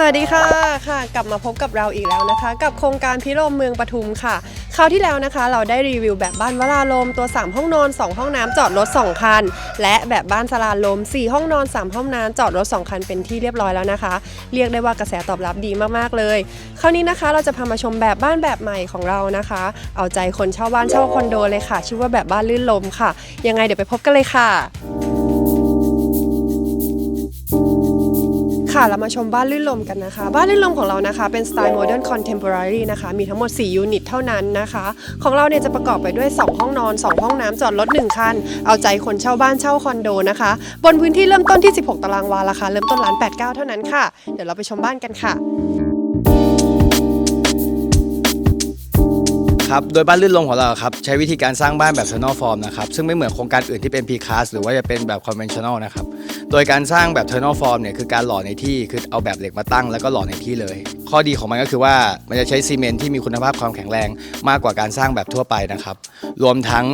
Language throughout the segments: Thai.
สวัสดีค่ะค่ะ กลับมาพบกับเราอีกแล้วนะคะ กับโครงการพิรมเมืองปทุมค่ะคราวที่แล้วนะคะ เราได้รีวิวแบบบ้านวราลมตัว 3 ห้องนอน 2 ห้องน้ำจอดรถ 2 คัน และแบบบ้านสลาลม 4 ห้องนอน 3 ห้องน้ำจอดรถ 2 คันเป็นที่เรียบร้อยแล้วนะคะ เรียกได้ว่ากระแสตอบรับดีมากๆเลย คราวนี้นะคะเราจะพามาชมแบบบ้านแบบใหม่ของเรานะคะ เอาใจคนเช่าบ้านเช่าคอนโดเลยค่ะ ชื่อว่าแบบบ้านลื่นลมค่ะ ยังไงเดี๋ยวไปพบกันเลยค่ะ ค่ะ เรามาชมบ้านลื่นลมกันนะคะ บ้านลื่นลมของเรานะคะ เป็นสไตล์โมเดิร์นคอนเทม p o r a r y นะคะ มีทั้งหมด 4 ยูนิตเท่านั้นนะคะ ของเราเนี่ยจะประกอบไปด้วย 2 ห้องนอน 2 ห้องน้ำจอดรถ 1 คัน เอาใจคนเช่าบ้านเช่าคอนโดนะคะ บนพื้นที่เริ่มต้นที่ 16 ตารางวาราคาเริ่มต้นล้าน89 เท่านั้นค่ะ เดี๋ยวเราไปชมบ้านกันค่ะครับโดยบ้านลื่นลมของเราครับใช้วิธีการสร้างบ้านแบบ t u n n e l form นะครับซึ่งไม่เหมือนโครงการอื่นที่เป็น P class หรือว่าจะเป็นแบบ conventional นะครับ โดยการสร้างแบบ t u r n a l form เนี่ยคือการหล่อในที่คือเอาแบบเหล็กมาตั้งแล้วก็หล่อในที่เลย ข้อดีของมันก็คือว่ามันจะใช้ซีเมนต์ที่มีคุณภาพความแข็งแรงมากกว่าการสร้างแบบทั่วไปนะครับ รวมทั้ง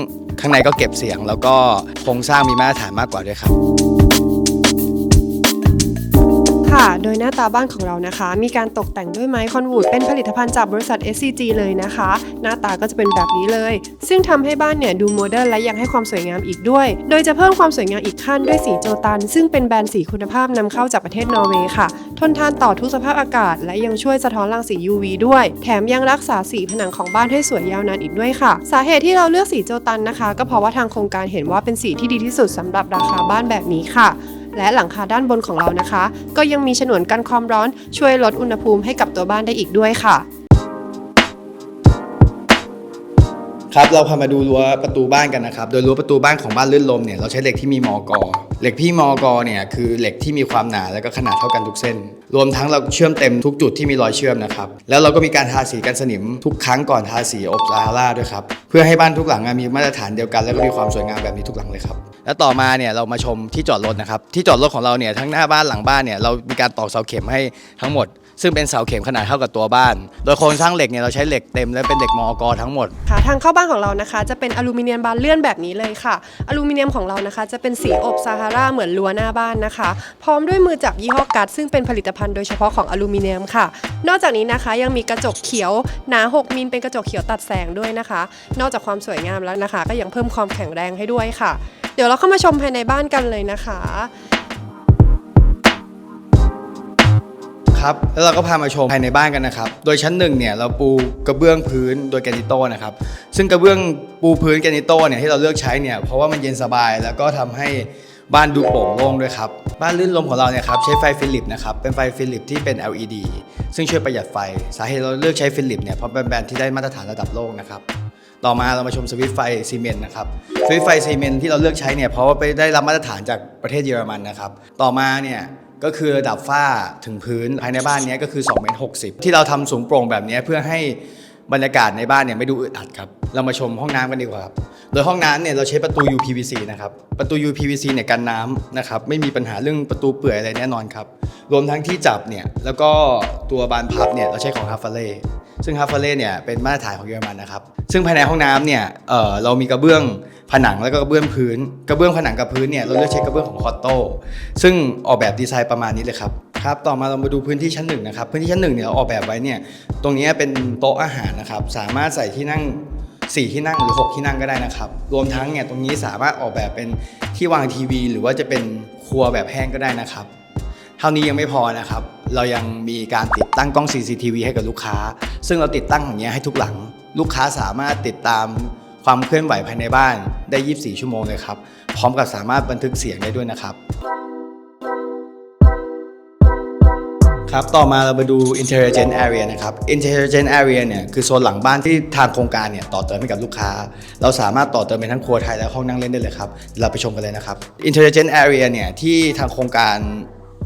ข้างในก็เก็บเสียง แล้วก็โครงสร้างมีมาตรฐานมากกว่าด้วยครับ ค่ะ โดยหน้าตาบ้านของเรานะคะ มีการตกแต่งด้วยไม้คอนวูดเป็นผลิตภัณฑ์จากบริษัท SCG เลยนะคะ หน้าตาก็จะเป็นแบบนี้เลย ซึ่งทำให้บ้านเนี่ยดูโมเดิร์นและยังให้ความสวยงามอีกด้วย โดยจะเพิ่มความสวยงามอีกขั้นด้วยสีโจตัน ซึ่งเป็นแบรนด์สีคุณภาพนำเข้าจากประเทศนอร์เวย์ค่ะ ทนทานต่อทุกสภาพอากาศ และยังช่วยสะท้อนรังสี UV ด้วย แถมยังรักษาสีผนังของบ้านให้สวยยาวนานอีกด้วยค่ะ สาเหตุที่เราเลือกสีโจตันนะคะ ก็เพราะว่าทางโครงการเห็นว่าเป็นสีที่ดีที่สุดสำหรับราคาบ้านแบบนี้ค่ะ และหลังคาด้านบนของเรานะคะ ก็ยังมีฉนวนกันความร้อนช่วยลดอุณหภูมิให้กับตัวบ้านได้อีกด้วยค่ะ ครับเราพามาดูรั้วประตูบ้านกันนะครับ โดยรั้วประตูบ้านของบ้านลื่นลมเนี่ยเราใช้เหล็กที่มีมอกอเหล็กพี่มอกอเนี่ยคือเหล็กที่มีความหนาและก็ขนาดเท่ากันทุกเส้น รวมทั้งเราเชื่อมเต็มทุกจุดที่มีรอยเชื่อมนะครับแล้วเราก็มีการทาสีกันสนิมทุกครั้งก่อนทาสีอบซาฮาราด้วยครับเพื่อให้บ้านทุกหลังมีมาตรฐานเดียวกัน แล้วก็มีความสวยงามแบบนี้ทุกหลังเลยครับ แล้วต่อมาเนี่ยเรามาชมที่จอดรถนะครับที่จอดรถของเราเนี่ยทั้งหน้าบ้านหลังบ้านเนี่ยเรามีการตอกเสาเข็มให้ทั้งหมด ซึ่งเป็นเสาเข็มขนาดเท่ากับตัวบ้าน โดยโครงสร้างเหล็กเนี่ยเราใช้เหล็กเต็มและเป็นเหล็กมอกอทั้งหมด ค่ะทางเข้าบ้านของเรานะคะ จะเป็นอลูมิเนียมบานเลื่อนแบบนี้เลยค่ะ อลูมิเนียมของเรานะคะ จะเป็นสีอบซาฮาราเหมือนรั้วหน้าบ้านนะคะ พร้อมด้วยมือจับยี่ห้อกัดซึ่งเป็นผลิตภัณฑ์โดยเฉพาะของอลูมิเนียมค่ะ นอกจากนี้นะคะยังมีกระจกเขียวหนา 6มิลเป็นกระจกเขียวตัดแสงด้วยนะคะ นอกจากความสวยงามแล้วนะคะ ก็ยังเพิ่มความแข็งแรงให้ด้วยค่ะ เดี๋ยวเราเข้ามาชมภายในบ้านกันเลยนะคะ ครับแล้วเราก็พามาชมภายในบ้านกันนะครับ โดยชั้นหนึ่งเนี่ยเราปูกระเบื้องพื้นโดยแกนิโต้นะครับ ซึ่งกระเบื้องปูพื้นแกนิโต้เนี่ยที่เราเลือกใช้เนี่ยเพราะว่ามันเย็นสบายแล้วก็ทำให้ บ้านดูโปร่งโล่งด้วยครับ บ้านลื่นลมของเราเนี่ยครับใช้ไฟฟิลิปนะครับเป็นไฟฟิลิปที่เป็น LED ซึ่งช่วยประหยัดไฟ สาเหตุเราเลือกใช้ฟิลิปเนี่ยเพราะเป็นแบรนด์ที่ได้มาตรฐานระดับโลกนะครับต่อมาเรามาชมสวิตช์ไฟซีเมนต์นะครับสวิตช์ไฟซีเมนต์ที่เราเลือกใช้เนี่ยเพราะว่าไปได้รับมาตรฐานจากประเทศเยอรมันนะครับต่อมาเนี่ยก็คือระดับฝ้าถึงพื้นภายในบ้านนี้ก็คือ2เมตร60 ที่เราทำสูงโปร่งแบบนี้เพื่อให้ บรรยากาศในบ้านเนี่ยไม่ดูอึดอัดครับ เรามาชมห้องน้ำกันดีกว่าครับ โดยห้องน้ำเนี่ยเราใช้ประตู UPVC นะครับ ประตู UPVC เนี่ยกันน้ำนะครับ ไม่มีปัญหาเรื่องประตูเปื่อยอะไรแน่นอนครับ รวมทั้งที่จับเนี่ย แล้วก็ตัวบานพับเนี่ยเราใช้ของ h a f a l e ซึ่ง h a f a l e เนี่ยเป็นมาตรฐานของเยอรมันนะครับ ซึ่งภายในห้องน้ำเนี่ยเออเรามีกระเบื้องผนังแล้วก็กระเบื้องพื้น กระเบื้องผนังกับพื้นเนี่ยเราเลือกใช้กระเบื้องของคอตโต้ซึ่งออกแบบดีไซน์ประมาณนี้เลยครับครับต่อมาเรามาดูพื้นที่ชั้นหนึ่งนะครับพื้นที่ชั้นหนึ่งเนี่ยเราออกแบบไว้เนี่ยตรงนี้เป็นโต๊ะอาหารนะครับสามารถใส่ที่นั่ง 4 ที่นั่งหรือ 6 ที่นั่งก็ได้นะครับ รวมทั้งเนี่ยตรงนี้สามารถออกแบบเป็นที่วางทีวี หรือว่าจะเป็นครัวแบบแห้งก็ได้นะครับ เท่านี้ยังไม่พอนะครับ เรายังมีการติดตั้งกล้อง CCTV ให้กับลูกค้า ซึ่งเราติดตั้งอย่างเงี้ยให้ทุกหลัง ลูกค้าสามารถติดตามความเคลื่อนไหวภายในบ้านได้ 24 ชั่วโมงเลยครับ พร้อมกับสามารถบันทึกเสียงได้ด้วยนะครับ ครับต่อมาเรามาดู intelligent area นะครับ intelligent area เนี่ยคือโซนหลังบ้านที่ทางโครงการเนี่ยต่อเติมให้กับลูกค้า เราสามารถต่อเติมเป็นทั้งครัวไทยและห้องนั่งเล่นได้เลยครับเราไปชมกันเลยนะครับ intelligent area เนี่ยที่ทางโครงการ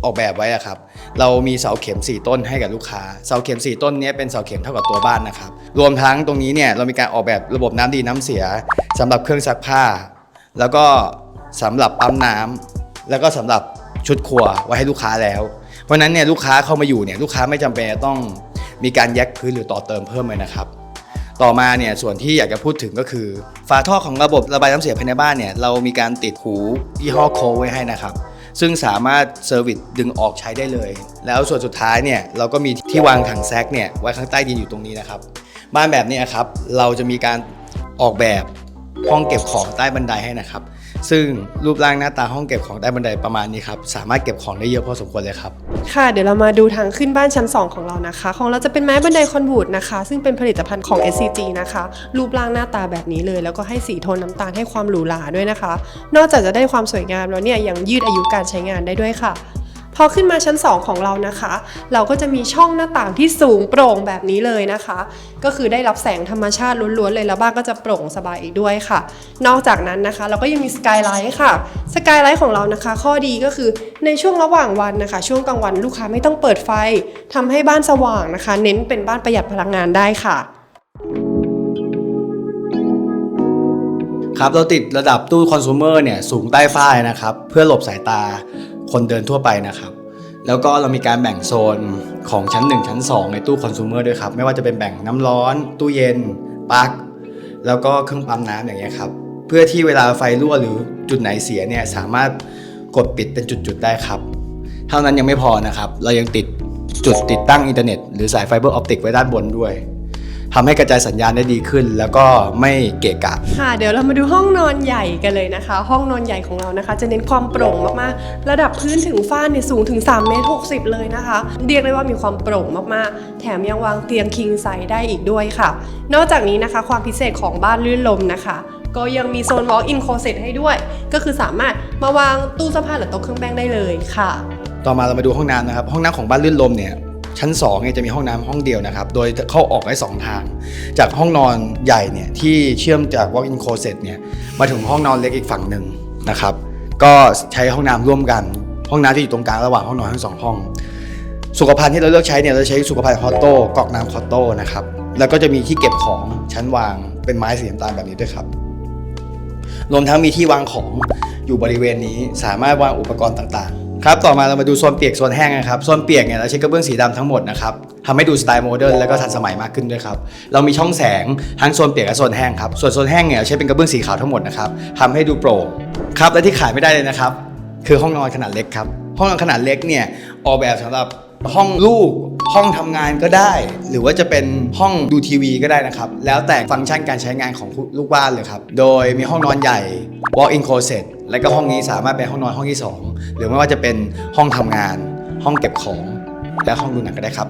ออกแบบไว้อะครับ เรามีเสาเข็ม 4 ต้นให้กับลูกค้า เสาเข็ม 4 ต้นนี้เป็นเสาเข็มเท่ากับตัวบ้านนะครับ รวมทั้งตรงนี้เนี่ยเรามีการออกแบบระบบน้ำดีน้ำเสียสำหรับเครื่องซักผ้า แล้วก็สำหรับปั๊มน้ำแล้วก็สำหรับชุดครัวไว้ให้ลูกค้าแล้ว เพราะฉะนั้นเนี่ยลูกค้าเข้ามาอยู่เนี่ยลูกค้าไม่จำเป็นต้องมีการแยกพื้นหรือต่อเติมเพิ่มเลยนะครับ ต่อมาเนี่ยส่วนที่อยากจะพูดถึงก็คือ ฝาท่อของระบบระบายน้ำเสียภายในบ้านเนี่ยเรามีการติดหูยี่ห้อโคไว้ให้นะครับ ซึ่งสามารถเซอร์วิสดึงออกใช้ได้เลย แล้วส่วนสุดท้ายเนี่ยเราก็มีที่วางถังแซกเนี่ยไว้ข้างใต้ดินอยู่ตรงนี้นะครับ บ้านแบบนี้ครับเราจะมีการออกแบบ ห้องเก็บของใต้บันไดให้นะครับ ซึ่งรูปร่างหน้าตาห้องเก็บของใต้บันไดประมาณนี้ครับสามารถเก็บของได้เยอะพอสมควรเลยครับ ค่ะ เดี๋ยวเรามาดูทางขึ้นบ้านชั้น 2 ของเรานะคะ ของเราจะเป็นไม้บันไดคอนวูดนะคะ ซึ่งเป็นผลิตภัณฑ์ของ SCG นะคะ รูปร่างหน้าตาแบบนี้เลย แล้วก็ให้สีโทนน้ำตาลให้ความหรูหราด้วยนะคะ นอกจากจะได้ความสวยงามแล้วเนี่ยยังยืดอายุการใช้งานได้ด้วยค่ะ พอขึ้นมาชั้น 2 ของเรานะคะ เราก็จะมีช่องหน้าต่างที่สูงโปร่งแบบนี้เลยนะคะ ก็คือได้รับแสงธรรมชาติล้วนๆเลยแล้วบ้านก็จะโปร่งสบายอีกด้วยค่ะ นอกจากนั้นนะคะ เราก็ยังมีสกายไลท์ค่ะสกายไลท์ของเรานะคะ ข้อดีก็คือในช่วงระหว่างวันนะคะ ช่วงกลางวันลูกค้าไม่ต้องเปิดไฟทำให้บ้านสว่างนะคะ เน้นเป็นบ้านประหยัดพลังงานได้ค่ะครับเราติดระดับตู้คอน sumer เนี่ยสูงใต้ฝ้ายนะครับ เพื่อหลบสายตา คนเดินทั่วไปนะครับ แล้วก็เรามีการแบ่งโซนของชั้น 1 ชั้น 2 ในตู้คอน sumer ด้วยครับ ไม่ว่าจะเป็นแบ่งน้ำร้อน ตู้เย็นปลั๊กแล้วก็เครื่องปั๊มน้ำอย่างเงี้ยครับเพื่อที่เวลาไฟรั่วหรือจุดไหนเสียเนี่ยสามารถกดปิดเป็นจุดๆได้ครับ เท่านั้นยังไม่พอนะครับ เรายังติดจุดติดตั้งอินเทอร์เน็ตหรือสายไฟเบอร์ออปติกไว้ด้านบนด้วย ทำให้กระจายสัญญาณได้ดีขึ้น แล้วก็ไม่เกะกะ ค่ะเดี๋ยวเรามาดูห้องนอนใหญ่กันเลยนะคะ ห้องนอนใหญ่ของเรานะคะ จะเน้นความโปร่งมากๆ ระดับพื้นถึงฝ้าเนี่ยสูงถึง3เมตร60 เลยนะคะ เรียกได้ว่ามีความโปร่งมากๆ แถมยังวางเตียงคิงไซส์ได้อีกด้วยค่ะ นอกจากนี้นะคะความพิเศษของบ้านลื่นลมนะคะก็ยังมีโซน walk-in closet ให้ด้วย ก็คือสามารถมาวางตู้เสื้อผ้าหรือโต๊ะเครื่องแป้งได้เลยค่ะ ต่อมาเรามาดูห้องน้ำนะครับ ห้องน้ำของบ้านลื่นลมเนี่ย ชั้น2เนี่ยจะมีห้องน้ำห้องเดียวนะครับ โดยเข้าออกได้2ทาง จากห้องนอนใหญ่เนี่ยที่เชื่อมจาก walk-in closet เนี่ยมาถึงห้องนอนเล็กอีกฝั่งหนึ่งนะครับ ก็ใช้ห้องน้ำร่วมกัน ห้องน้ำที่อยู่ตรงกลางระหว่างห้องนอนทั้งสองห้อง สุขภัณฑ์ที่เราเลือกใช้เนี่ยเราใช้สุขภัณฑ์คอตโต้กอกน้ำคอตโต้นะครับ แล้วก็จะมีที่เก็บของชั้นวางเป็นไม้สีน้ำตาลแบบนี้ด้วยครับ รวมทั้งมีที่วางของอยู่บริเวณนี้สามารถวางอุปกรณ์ต่างๆ ครับต่อมาเรามาดูโซนเปียกโซนแห้งนะครับโซนเปียกเนี่ยเราใช้กระเบื้องสีดำทั้งหมดนะครับทำให้ดูสไตล์โมเดิร์นแล้วก็ทันสมัยมากขึ้นด้วยครับเรามีช่องแสงทั้งโซนเปียกและโซนแห้งครับส่วนโซนแห้งเนี่ยใช้เป็นกระเบื้องสีขาวทั้งหมดนะครับทำให้ดูโปร่งครับและที่ขายไม่ได้เลยนะครับคือห้องนอนขนาดเล็กครับห้องนอนขนาดเล็กเนี่ยออกแบบสำหรับห้องลูกห้องทำงานก็ได้ หรือว่าจะเป็นห้องดูทีวีก็ได้นะครับ แล้วแต่ฟังก์ชันการใช้งานของลูกบ้านเลยครับ โดยมีห้องนอนใหญ่ walk-in closet และก็ห้องนี้สามารถเป็นห้องนอนห้องที่ 2 หรือไม่ว่าจะเป็นห้องทำงาน ห้องเก็บของ และห้องดูหนังก็ได้ครับ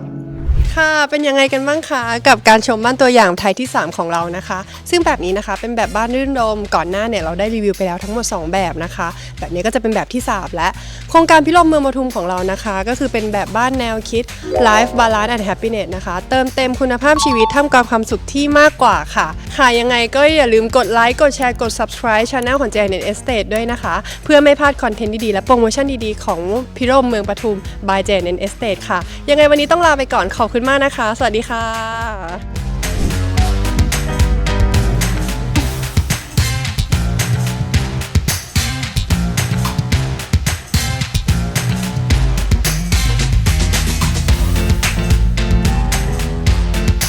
ค่ะ เป็นยังไงกันบ้างคะ กับการชมบ้านตัวอย่างไทยที่ 3 ของเรานะคะ ซึ่งแบบนี้นะคะเป็นแบบบ้านรื่นรม ก่อนหน้าเนี่ยเราได้รีวิวไปแล้วทั้งหมด 2 แบบนะคะ แบบนี้ก็จะเป็นแบบที่ 3 และ โครงการพิรมเมืองปทุมของเรานะคะ ก็คือเป็นแบบบ้านแนวคิด Life Balance and Happiness นะคะ เติมเต็มคุณภาพชีวิตท่ามกลางความสุขที่มากกว่าค่ะ ค่ะยังไงก็อย่าลืมกดไลค์กดแชร์กด subscribe channel ของ JNN Estate ด้วยนะคะ เพื่อไม่พลาดคอนเทนต์ดีๆและโปรโมชั่นดีๆของพิรมเมืองปทุม by JNN Estate ค่ะ ยังไงวันนี้ต้องลาไปก่อนขอบคุณมากนะคะ สวัสดีค่ะ